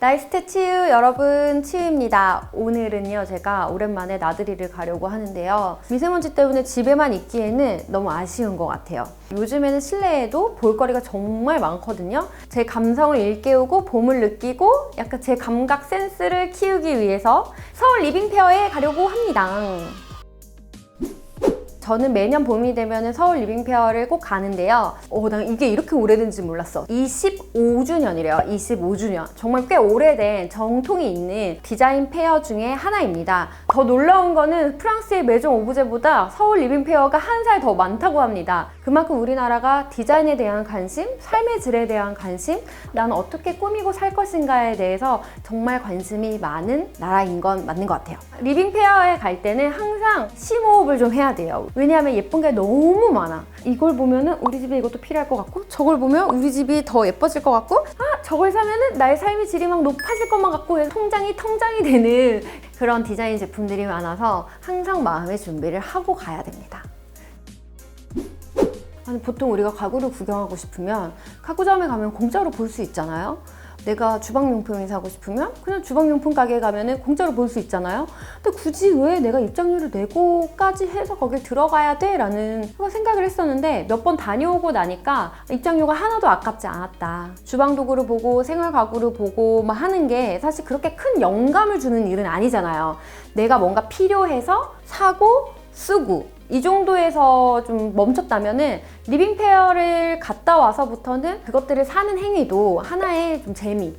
나이스테 치유 여러분 치유입니다. 오늘은요 제가 오랜만에 나들이를 가려고 하는데요. 미세먼지 때문에 집에만 있기에는 너무 아쉬운 것 같아요. 요즘에는 실내에도 볼거리가 정말 많거든요. 제 감성을 일깨우고 봄을 느끼고 약간 제 감각 센스를 키우기 위해서 서울 리빙페어에 가려고 합니다. 저는 매년 봄이 되면 서울 리빙페어를 꼭 가는데요. 어, 난 이게 이렇게 오래된지 몰랐어. 25주년이래요. 25주년. 정말 꽤 오래된 정통이 있는 디자인 페어 중에 하나입니다. 더 놀라운 거는 프랑스의 매종 오브제보다 서울 리빙페어가 한 살 더 많다고 합니다. 그만큼 우리나라가 디자인에 대한 관심, 삶의 질에 대한 관심, 난 어떻게 꾸미고 살 것인가에 대해서 정말 관심이 많은 나라인 건 맞는 것 같아요. 리빙페어에 갈 때는 항상 심호흡을 좀 해야 돼요. 왜냐하면 예쁜 게 너무 많아. 이걸 보면은 우리 집에 이것도 필요할 것 같고, 저걸 보면 우리 집이 더 예뻐질 것 같고, 아, 저걸 사면은 나의 삶의 질이 막 높아질 것만 같고, 통장이 통장이 되는 그런 디자인 제품들이 많아서 항상 마음의 준비를 하고 가야 됩니다. 아니, 보통 우리가 가구를 구경하고 싶으면 가구점에 가면 공짜로 볼 수 있잖아요. 내가 주방용품을 사고 싶으면 그냥 주방용품 가게에 가면 공짜로 볼 수 있잖아요. 근데 굳이 왜 내가 입장료를 내고까지 해서 거길 들어가야 돼? 라는 생각을 했었는데 몇 번 다녀오고 나니까 입장료가 하나도 아깝지 않았다. 주방 도구를 보고 생활 가구를 보고 막 하는 게 사실 그렇게 큰 영감을 주는 일은 아니잖아요. 내가 뭔가 필요해서 사고 쓰고 이 정도에서 좀 멈췄다면은 리빙 페어를 갔다 와서부터는 그것들을 사는 행위도 하나의 좀 재미,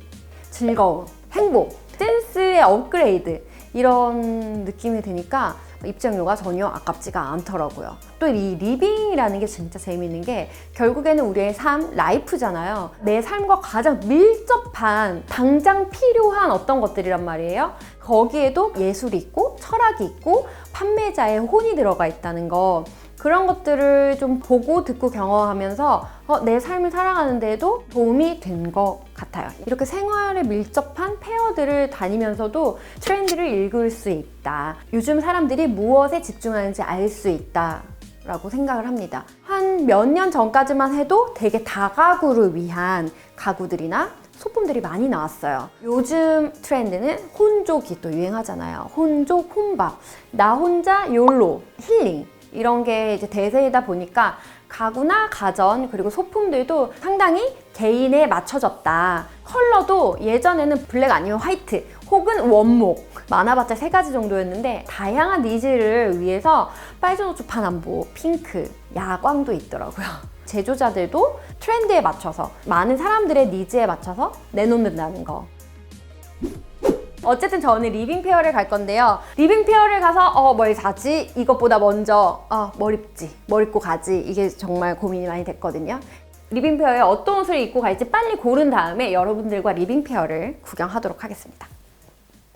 즐거움, 행복, 센스의 업그레이드 이런 느낌이 드니까 입장료가 전혀 아깝지가 않더라고요. 또 이 리빙이라는 게 진짜 재밌는 게 결국에는 우리의 삶, 라이프잖아요. 내 삶과 가장 밀접한 당장 필요한 어떤 것들이란 말이에요. 거기에도 예술이 있고 철학이 있고 판매자의 혼이 들어가 있다는 거. 그런 것들을 좀 보고 듣고 경험하면서 어, 내 삶을 살아가는데도 도움이 된 것 같아요. 이렇게 생활에 밀접한 페어들을 다니면서도 트렌드를 읽을 수 있다. 요즘 사람들이 무엇에 집중하는지 알 수 있다. 라고 생각을 합니다. 한 몇 년 전까지만 해도 되게 다가구를 위한 가구들이나 소품들이 많이 나왔어요. 요즘 트렌드는 혼족이 또 유행하잖아요. 혼족, 혼밥. 나 혼자 욜로, 힐링. 이런 게 이제 대세이다 보니까 가구나 가전 그리고 소품들도 상당히 개인에 맞춰졌다. 컬러도 예전에는 블랙 아니면 화이트 혹은 원목 많아봤자 세 가지 정도였는데 다양한 니즈를 위해서 빨주 노초 파남보, 핑크, 야광도 있더라고요. 제조자들도 트렌드에 맞춰서 많은 사람들의 니즈에 맞춰서 내놓는다는 거. 어쨌든 저는 리빙페어를 갈 건데요. 리빙페어를 가서 어, 뭘 사지? 이것보다 먼저 어, 뭘 입지? 뭘 입고 가지? 이게 정말 고민이 많이 됐거든요. 리빙페어에 어떤 옷을 입고 갈지 빨리 고른 다음에 여러분들과 리빙페어를 구경하도록 하겠습니다.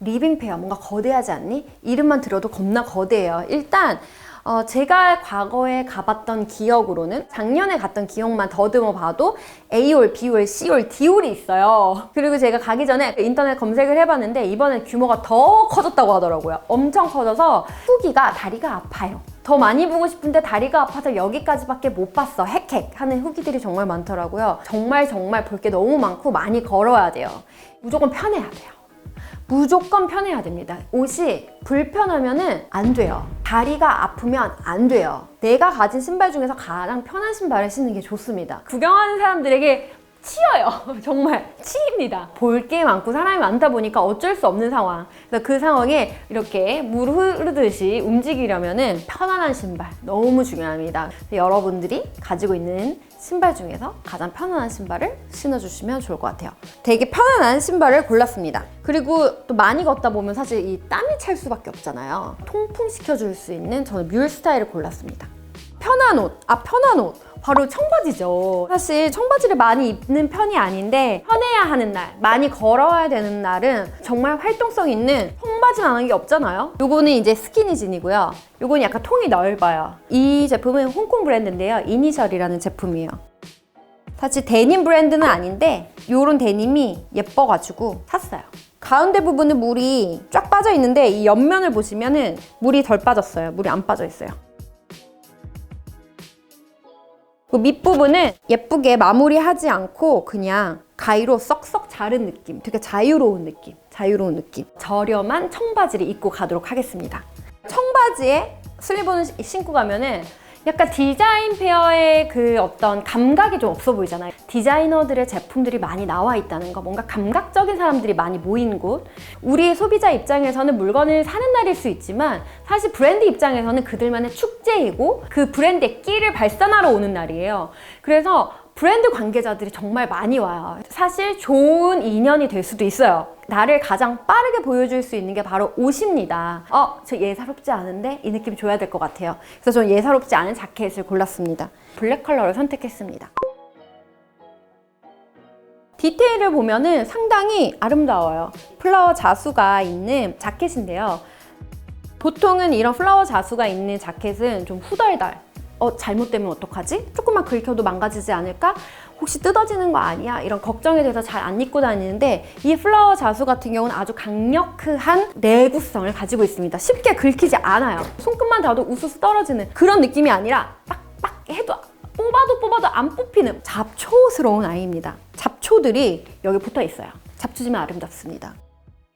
리빙페어 뭔가 거대하지 않니? 이름만 들어도 겁나 거대해요. 일단 어, 제가 과거에 가봤던 기억으로는 작년에 갔던 기억만 더듬어 봐도 A올, B올, C올, D올이 있어요. 그리고 제가 가기 전에 인터넷 검색을 해봤는데 이번엔 규모가 더 커졌다고 하더라고요. 엄청 커져서 후기가 다리가 아파요. 더 많이 보고 싶은데 다리가 아파서 여기까지밖에 못 봤어. 헥헥 하는 후기들이 정말 많더라고요. 정말 정말 볼 게 너무 많고 많이 걸어야 돼요. 무조건 편해야 돼요. 무조건 편해야 됩니다. 옷이 불편하면 은 안 돼요. 다리가 아프면 안 돼요. 내가 가진 신발 중에서 가장 편한 신발을 신는 게 좋습니다. 구경하는 사람들에게 치여요. 정말 치입니다. 볼 게 많고 사람이 많다 보니까 어쩔 수 없는 상황. 그래서 그 상황에 이렇게 물 흐르듯이 움직이려면은 편안한 신발 너무 중요합니다. 여러분들이 가지고 있는 신발 중에서 가장 편안한 신발을 신어주시면 좋을 것 같아요. 되게 편안한 신발을 골랐습니다. 그리고 또 많이 걷다 보면 사실 이 땀이 찰 수밖에 없잖아요. 통풍시켜줄 수 있는 저는 뮬 스타일을 골랐습니다. 편한 옷, 아 편한 옷. 바로 청바지죠. 사실 청바지를 많이 입는 편이 아닌데 편해야 하는 날, 많이 걸어야 되는 날은 정말 활동성 있는 청바지만한 게 없잖아요. 요거는 이제 스키니진이고요. 요거는 약간 통이 넓어요. 이 제품은 홍콩 브랜드인데요. 이니셜이라는 제품이에요. 사실 데님 브랜드는 아닌데 요런 데님이 예뻐가지고 샀어요. 가운데 부분은 물이 쫙 빠져 있는데 이 옆면을 보시면은 물이 덜 빠졌어요. 물이 안 빠져 있어요. 그 밑부분은 예쁘게 마무리하지 않고 그냥 가위로 썩썩 자른 느낌. 되게 자유로운 느낌. 자유로운 느낌. 저렴한 청바지를 입고 가도록 하겠습니다. 청바지에 슬리브는 신고 가면은 약간 디자인 페어의 그 어떤 감각이 좀 없어 보이잖아요. 디자이너들의 제품들이 많이 나와 있다는 거, 뭔가 감각적인 사람들이 많이 모인 곳. 우리 소비자 입장에서는 물건을 사는 날일 수 있지만 사실 브랜드 입장에서는 그들만의 축제이고 그 브랜드의 끼를 발산하러 오는 날이에요. 그래서 브랜드 관계자들이 정말 많이 와요. 사실 좋은 인연이 될 수도 있어요. 나를 가장 빠르게 보여줄 수 있는 게 바로 옷입니다. 어, 저 예사롭지 않은데 이 느낌 줘야 될 것 같아요. 그래서 저는 예사롭지 않은 자켓을 골랐습니다. 블랙 컬러를 선택했습니다. 디테일을 보면은 상당히 아름다워요. 플라워 자수가 있는 자켓인데요. 보통은 이런 플라워 자수가 있는 자켓은 좀 후덜덜. 어, 잘못되면 어떡하지? 조금만 긁혀도 망가지지 않을까? 혹시 뜯어지는 거 아니야? 이런 걱정에 대해서 잘 안 입고 다니는데 이 플라워 자수 같은 경우는 아주 강력한 내구성을 가지고 있습니다. 쉽게 긁히지 않아요. 손끝만 닿아도 우수수 떨어지는 그런 느낌이 아니라 빡빡 해도 뽑아도 뽑아도 안 뽑히는 잡초스러운 아이입니다. 잡초들이 여기 붙어 있어요. 잡초지만 아름답습니다.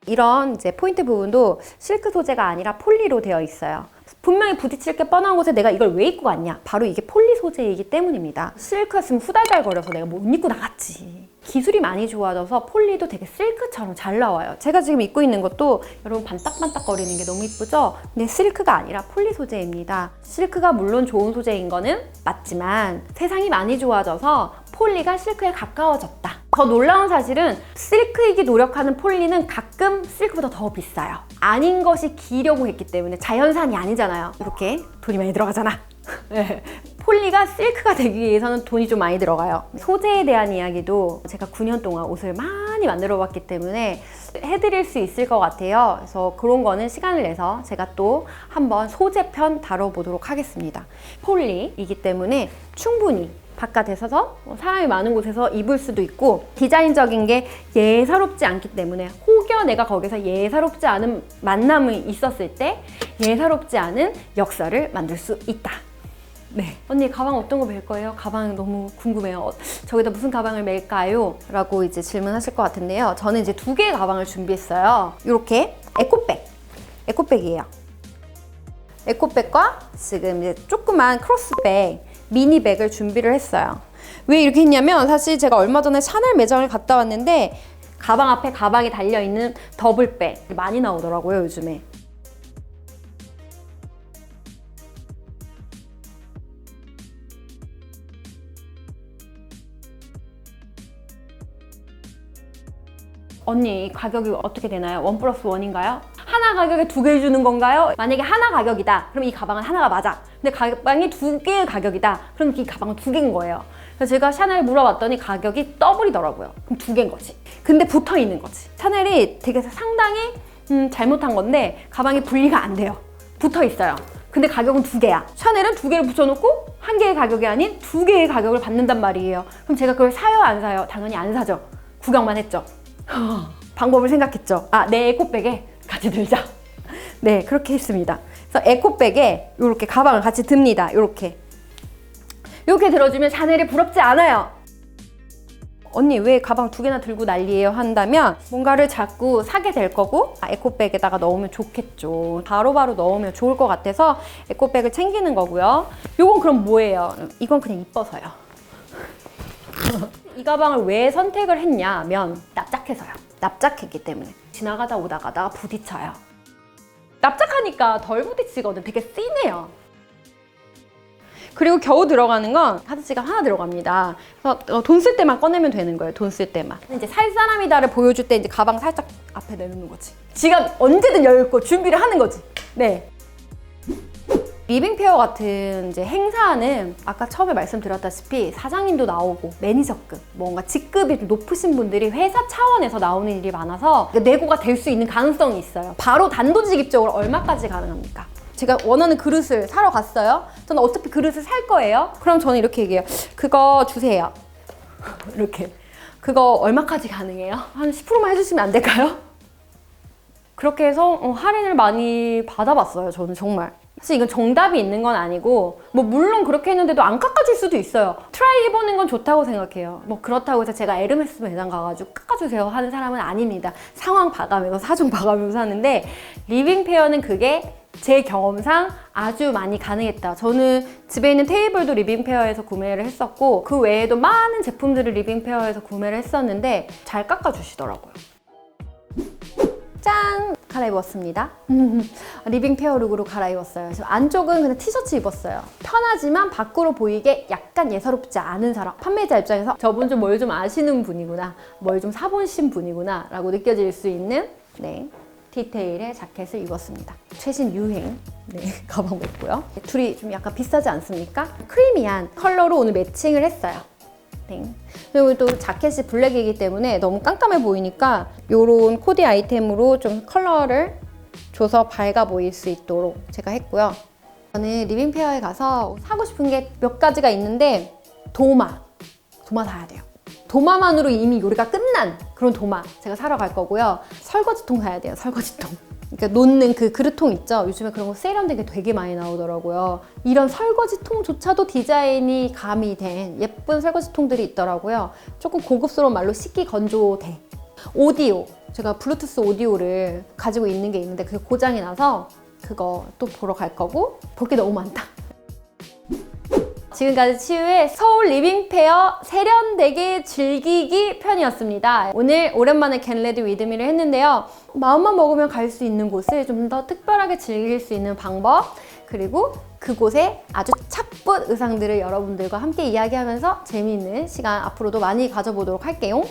이런 이제 포인트 부분도 실크 소재가 아니라 폴리로 되어 있어요. 분명히 부딪힐 게 뻔한 곳에 내가 이걸 왜 입고 갔냐? 바로 이게 폴리 소재이기 때문입니다. 실크였으면 후달달거려서 내가 못 입고 나갔지. 기술이 많이 좋아져서 폴리도 되게 실크처럼 잘 나와요. 제가 지금 입고 있는 것도 여러분 반딱반딱거리는 게 너무 이쁘죠? 근데 실크가 아니라 폴리 소재입니다. 실크가 물론 좋은 소재인 거는 맞지만 세상이 많이 좋아져서 폴리가 실크에 가까워졌다. 더 놀라운 사실은 실크이기 노력하는 폴리는 가끔 실크보다 더 비싸요. 아닌 것이 기려고 했기 때문에 자연산이 아니잖아요. 이렇게 돈이 많이 들어가잖아. 네. 폴리가 실크가 되기 위해서는 돈이 좀 많이 들어가요. 소재에 대한 이야기도 제가 9년 동안 옷을 많이 만들어 봤기 때문에 해드릴 수 있을 것 같아요. 그래서 그런 거는 시간을 내서 제가 또 한번 소재편 다뤄보도록 하겠습니다. 폴리이기 때문에 충분히 바깥에서 뭐 사람이 많은 곳에서 입을 수도 있고 디자인적인 게 예사롭지 않기 때문에 혹여 내가 거기서 예사롭지 않은 만남이 있었을 때 예사롭지 않은 역사를 만들 수 있다. 네. 언니 가방 어떤 거 멜 거예요? 가방 너무 궁금해요. 어, 저기다 무슨 가방을 멜까요? 라고 이제 질문하실 것 같은데요. 저는 이제 두 개의 가방을 준비했어요. 이렇게 에코백. 에코백이에요. 에코백과 지금 이제 조그만 크로스백, 미니백을 준비를 했어요. 왜 이렇게 했냐면 사실 제가 얼마 전에 샤넬 매장을 갔다 왔는데 가방 앞에 가방이 달려있는 더블백 많이 나오더라고요, 요즘에. 언니 이 가격이 어떻게 되나요? 원 플러스 원인가요? 하나 가격에 두 개 주는 건가요? 만약에 하나 가격이다. 그럼 이 가방은 하나가 맞아. 근데 가방이 두 개의 가격이다. 그럼 이 가방은 두 개인 거예요. 그래서 제가 샤넬 물어봤더니 가격이 더블이더라고요. 그럼 두 개인 거지. 근데 붙어 있는 거지. 샤넬이 되게 상당히 음, 잘못한 건데 가방이 분리가 안 돼요. 붙어 있어요. 근데 가격은 두 개야. 샤넬은 두 개를 붙여놓고 한 개의 가격이 아닌 두 개의 가격을 받는단 말이에요. 그럼 제가 그걸 사요, 안 사요? 당연히 안 사죠. 구경만 했죠. 방법을 생각했죠. 아, 내 에코백에 같이 들자. 네, 그렇게 했습니다. 그래서 에코백에 이렇게 가방을 같이 듭니다. 이렇게. 이렇게 들어주면 샤넬이 부럽지 않아요. 언니 왜 가방 두 개나 들고 난리예요 한다면 뭔가를 자꾸 사게 될 거고 아, 에코백에다가 넣으면 좋겠죠 바로바로 넣으면 좋을 것 같아서 에코백을 챙기는 거고요 요건 그럼 뭐예요? 이건 그냥 이뻐서요 이 가방을 왜 선택을 했냐면 납작해서요. 납작했기 때문에 지나가다 오다가다 부딪혀요. 납작하니까 덜 부딪히거든. 되게 씬해요. 그리고 겨우 들어가는 건 카드 지갑 하나 들어갑니다. 그래서 돈 쓸 때만 꺼내면 되는 거예요. 돈 쓸 때만. 이제 살 사람이다를 보여줄 때 이제 가방 살짝 앞에 내놓는 거지. 지갑 언제든 열고 준비를 하는 거지. 네. 리빙페어 같은 이제 행사는 아까 처음에 말씀드렸다시피 사장님도 나오고 매니저급 뭔가 직급이 좀 높으신 분들이 회사 차원에서 나오는 일이 많아서 내고가 될 수 있는 가능성이 있어요. 바로 단도직입적으로 얼마까지 가능합니까? 제가 원하는 그릇을 사러 갔어요. 저는 어차피 그릇을 살 거예요. 그럼 저는 이렇게 얘기해요. 그거 주세요. 이렇게. 그거 얼마까지 가능해요? 한 10%만 해주시면 안 될까요? 그렇게 해서 어, 할인을 많이 받아봤어요. 저는 정말. 사실 이건 정답이 있는 건 아니고 뭐 물론 그렇게 했는데도 안 깎아줄 수도 있어요. 트라이 해보는 건 좋다고 생각해요. 뭐 그렇다고 해서 제가 에르메스 매장 가가지고 깎아주세요 하는 사람은 아닙니다. 상황 봐가면서 사정 봐가면서 하는데 리빙 페어는 그게 제 경험상 아주 많이 가능했다. 저는 집에 있는 테이블도 리빙 페어에서 구매를 했었고 그 외에도 많은 제품들을 리빙 페어에서 구매를 했었는데 잘 깎아주시더라고요. 짠! 갈아입었습니다. 리빙 페어 룩으로 갈아입었어요. 지금 안쪽은 그냥 티셔츠 입었어요. 편하지만 밖으로 보이게 약간 예사롭지 않은 사람. 판매자 입장에서 저분 좀 뭘 좀 아시는 분이구나. 뭘 좀 사보신 분이구나. 라고 느껴질 수 있는 네. 디테일의 자켓을 입었습니다. 최신 유행 네, 가방 냈고요. 둘이 좀 약간 비싸지 않습니까? 크리미한 컬러로 오늘 매칭을 했어요. 네. 그리고 또 자켓이 블랙이기 때문에 너무 깜깜해 보이니까 이런 코디 아이템으로 좀 컬러를 줘서 밝아 보일 수 있도록 제가 했고요. 저는 리빙페어에 가서 사고 싶은 게 몇 가지가 있는데 도마, 도마 사야 돼요. 도마만으로 이미 요리가 끝난 그런 도마 제가 사러 갈 거고요. 설거지통 사야 돼요. 설거지통. 그러니까 놓는 그 그릇통 있죠. 요즘에 그런 거 세련된 게 되게 많이 나오더라고요. 이런 설거지통조차도 디자인이 가미된 예쁜 설거지통들이 있더라고요. 조금 고급스러운 말로 식기 건조대. 오디오. 제가 블루투스 오디오를 가지고 있는 게 있는데 그게 고장이 나서 그거 또 보러 갈 거고 볼 게 너무 많다. 지금까지 치유의 서울 리빙페어 세련되게 즐기기 편이었습니다. 오늘 오랜만에 겟레디 위드미를 했는데요. 마음만 먹으면 갈 수 있는 곳을 좀 더 특별하게 즐길 수 있는 방법 그리고 그곳에 아주 찹붓 의상들을 여러분들과 함께 이야기하면서 재미있는 시간 앞으로도 많이 가져보도록 할게요.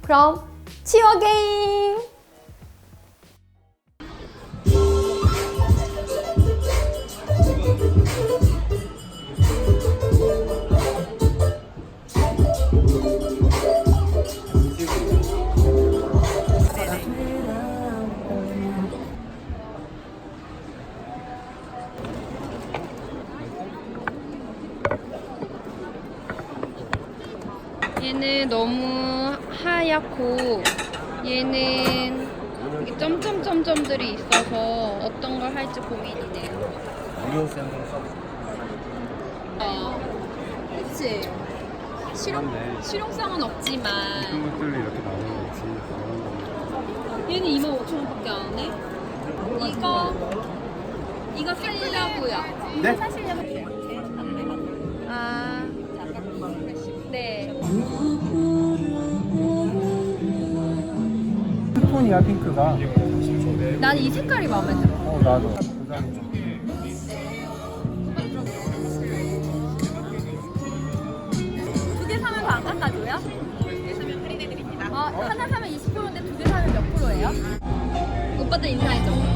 그럼 치유 어게인! 얘는 너무 하얗고 얘는 이게 점점점점들이 있어서 어떤 걸 할지 고민이네요. 무료 샘플 서비스 어, 그치. 실용, 실용성은 없지만 것들이 이렇게 나오는 거지 얘는 25,000원밖에 안 하네. 이거 이거 살려고요. 네? 아, 톤이야 핑크가 난 이 색깔이 마음에 들어. 어 나도 두 개 사면 더 안 깎아줘요? 두개 사면 할인해드립니다. 어, 하나 사면 20%인데 두 개 사면 몇 프로예요? 오빠들 인사해줘.